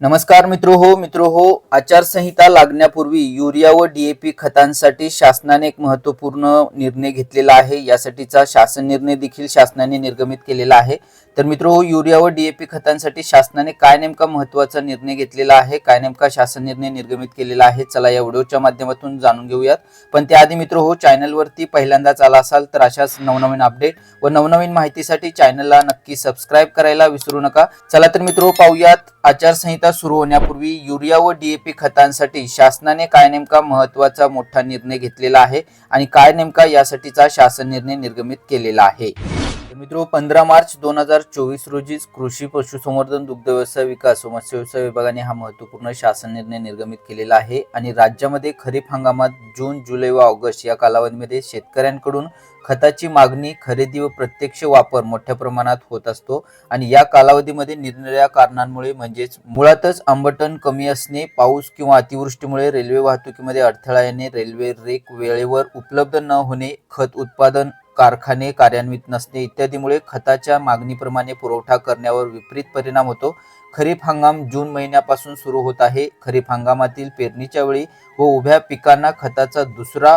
नमस्कार मित्र हो मित्र हो आचारसंहिता लागण्यापूर्वी युरिया व डीएपी खतांसाठी शासनाने एक महत्त्वपूर्ण निर्णय घेतलेला आहे. यासाठीचा शासन निर्णय देखील शासनाने निर्गमित केलेला आहे. तर मित्र हो युरिया व डीएपी खतांसाठी शासनाने काय नेमका महत्त्वाचा निर्णय घेतलेला आहे? काय नेमका शासन निर्णय निर्गमित केलेला आहे? चला या व्हिडिओच्या माध्यमातून जाणून घेऊयात. पण त्याआधी मित्र हो चॅनलवरती पहिल्यांदाच आला असाल तर अशाच नवनवीन अपडेट व नवनवीन माहितीसाठी चॅनलला नक्की सबस्क्राईब करायला विसरू नका. चला तर मित्र पाहूयात आचारसंहिता सुरू होण्यापूर्वी युरिया व डीएपी खतांसाठी शासनाने काय नेमका महत्त्वाचा मोठा निर्णय घेतलेला आहे आणि काय नेमका यासाठीचा शासन निर्णय निर्गमित केलेला आहे? मित्रो पंधरा मार्च दोन हजार चोवीस रोजी कृषी पशुसंवर्धन दुग्ध व्यवसाय विकास व मत्स्यव्यवसाय विभागाने हा महत्त्वपूर्ण शासन निर्णय निर्गमित केलेला आहे आणि राज्यामध्ये खरीप हंगामात जून जुलै व ऑगस्ट या कालावधीमध्ये शेतकऱ्यांकडून खताची मागणी खरेदी व प्रत्यक्ष वापर मोठ्या प्रमाणात होत असतो आणि या कालावधीमध्ये निरनिराळ्या कारणांमुळे म्हणजेच मुळातच आंबटन कमी असणे पाऊस किंवा अतिवृष्टीमुळे रेल्वे वाहतुकीमध्ये अडथळा येणे रेल्वे रेक वेळेवर उपलब्ध न होणे खत उत्पादन कारखाने कार्यान्वित नसणे इत्यादीमुळे खताच्या मागणीप्रमाणे पुरवठा करण्यावर विपरीत परिणाम होतो. खरीप हंगाम जून महिन्यापासून सुरू होत आहे. खरीप हंगामातील पेरणीच्या वेळी व उभ्या पिकांना खताचा दुसरा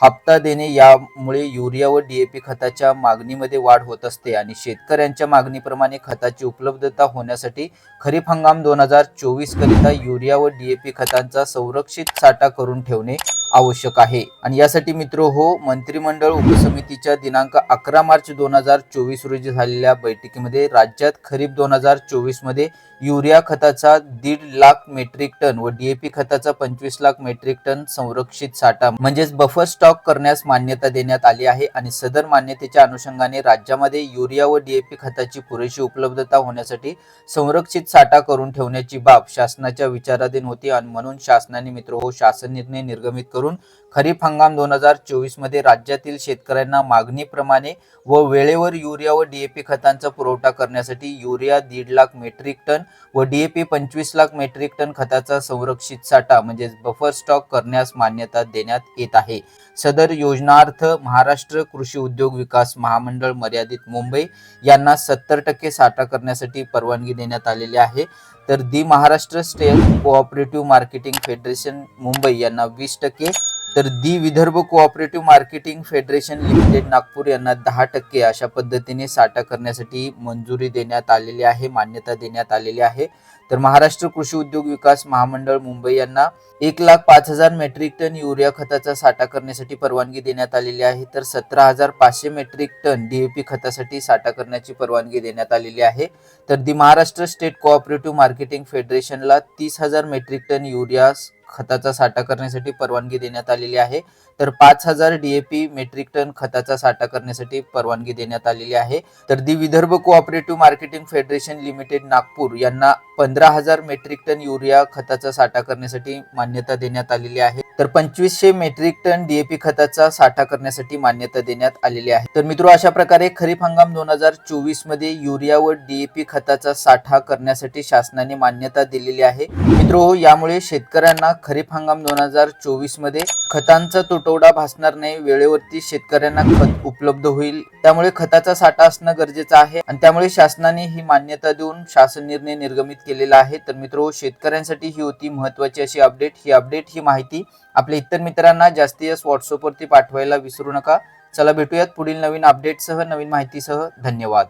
हप्ता देणे यामुळे युरिया व डीएपी खताच्या मागणीमध्ये वाढ होत असते आणि शेतकऱ्यांच्या मागणीप्रमाणे खताची उपलब्धता होण्यासाठी खरीप हंगाम दोन हजार चोवीस करिता युरिया व डीएपी खतांचा संरक्षित साठा करून ठेवणे आवश्यक आहे. आणि यासाठी मित्र हो मंत्रिमंडळ उपसमितीच्या दिनांक अकरा मार्च दोन हजार चोवीस रोजी झालेल्या बैठकीमध्ये राज्यात खरीप दोन हजार चोवीसमध्ये युरिया खताचा दीड लाख मेट्रिक टन व डीएपी खताचा पंचवीस लाख मेट्रिक टन संरक्षित साठा म्हणजेच बफर स्टॉक करण्यास मान्यता देण्यात आली आहे आणि सदर मान्यतेच्या अनुषंगाने राज्यामध्ये युरिया व डीएपी खताची पुरेशी उपलब्धता होण्यासाठी संरक्षित साठा करून ठेवण्याची बाब शासनाच्या विचाराधीन होती आणि म्हणून शासनाने मित्र हो शासन निर्णय निर्गमित करून खरीप हंगाम दोन हजार चोवीसमध्ये राज्यातील शेतकऱ्यांना मागणीप्रमाणे व वेळेवर युरिया व डीएपी खतांचा पुरवठा करण्यासाठी युरिया दीड लाख मेट्रिक टन व डीएपी पंचवीस लाख मेट्रिक टन खताचा संरक्षित साठा म्हणजेच बफर स्टॉक करण्यास मान्यता देण्यात येत आहे. सदर योजनार्थ महाराष्ट्र कृषी उद्योग विकास महामंडळ मर्यादित मुंबई यांना सत्तर टक्के साठा करण्यासाठी परवानगी देण्यात आलेली आहे. तर the Maharashtra state cooperative marketing federation Mumbai यांना वीस टक्के तर the Vidarbha cooperative marketing federation limited Nagpur यांना दहा टक्के अशा पद्धतीने साठा करण्यासाठी मंजुरी देण्यात आलेली आहे मान्यता देण्यात आलेली आहे. तर महाराष्ट्र कृषी उद्योग विकास महामंडळ मुंबई यांना एक लाख पाच हजार मेट्रिक टन युरिया खताचा साठा करण्यासाठी परवानगी देण्यात आलेली आहे. तर सतरा हजार पाचशे मेट्रिक टन डीएपी खतासाठी साठा करण्याची परवानगी देण्यात आलेली आहे. तर the Maharashtra state cooperative marketing फेडरेशनला तीस हजार मेट्रिक टन युरिया खताचा साठा करण्यासाठी परवानगी देण्यात आलेली आहे. तर पाच हजार डीएपी मेट्रिक टन खताचा साठा करण्यासाठी परवानगी देण्यात आलेली आहे. तर the Vidarbha cooperative marketing federation limited Nagpur यांना पंधरा हजार मेट्रिक टन युरिया खताचा साठा करण्यासाठी मान्यता देण्यात आलेली आहे. तर पंचवीसशे मेट्रिक टन डीएपी खताचा साठा करण्यासाठी मान्यता देण्यात आलेली आहे. तर मित्रो अशा प्रकारे खरीप हंगाम दोन हजार चोवीसमध्ये युरिया व डीएपी खताचा साठा करण्यासाठी शासनाने मान्यता दिलेली आहे. मित्र यामुळे शेतकऱ्यांना खरीप हंगाम दोन हजार चोवीसमध्ये खतांचा तुटवडा भासणार नाही वेळेवरती शेतकऱ्यांना खत उपलब्ध होईल. त्यामुळे खताचा साठा असणं गरजेचं आहे आणि त्यामुळे शासनाने ही मान्यता देऊन शासन निर्णय निर्गमित केलेला आहे. तर मित्र शेतकऱ्यांसाठी ही होती महत्वाची अशी अपडेट. ही अपडेट ही माहिती आपल्या इतर मित्रांना जास्ती जास्त व्हॉट्सअपवरती पाठवायला विसरू नका. चला भेटूयात पुढील नवीन अपडेटसह नवीन माहितीसह. धन्यवाद.